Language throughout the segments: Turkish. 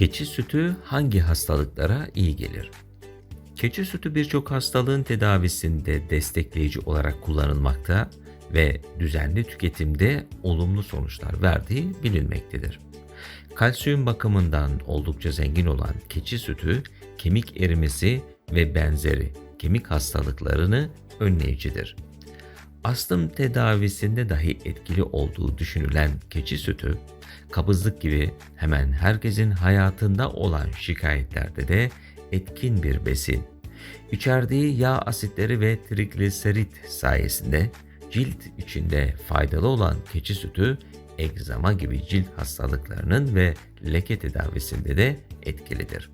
Keçi sütü hangi hastalıklara iyi gelir? Keçi sütü birçok hastalığın tedavisinde destekleyici olarak kullanılmakta ve düzenli tüketimde olumlu sonuçlar verdiği bilinmektedir. Kalsiyum bakımından oldukça zengin olan keçi sütü kemik erimesi ve benzeri kemik hastalıklarını önleyicidir. Astım tedavisinde dahi etkili olduğu düşünülen keçi sütü, kabızlık gibi hemen herkesin hayatında olan şikayetlerde de etkin bir besin. İçerdiği yağ asitleri ve trigliserit sayesinde cilt içinde faydalı olan keçi sütü, egzama gibi cilt hastalıklarının ve leke tedavisinde de etkilidir.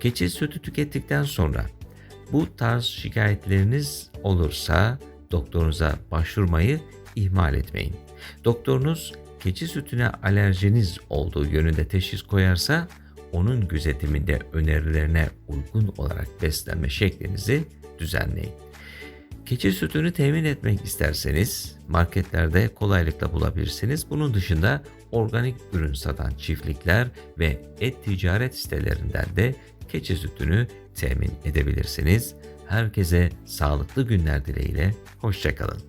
Keçi sütü tükettikten sonra bu tarz şikayetleriniz olursa doktorunuza başvurmayı ihmal etmeyin. Doktorunuz keçi sütüne alerjiniz olduğu yönünde teşhis koyarsa onun gözetiminde önerilerine uygun olarak beslenme şeklinizi düzenleyin. Keçi sütünü temin etmek isterseniz marketlerde kolaylıkla bulabilirsiniz. Bunun dışında organik ürün satan çiftlikler ve et ticaret sitelerinden de keçi sütünü temin edebilirsiniz. Herkese sağlıklı günler dileğiyle. Hoşçakalın.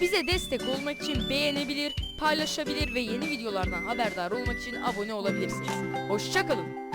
Bize destek olmak için beğenebilir, paylaşabilir ve yeni videolardan haberdar olmak için abone olabilirsiniz. Hoşçakalın.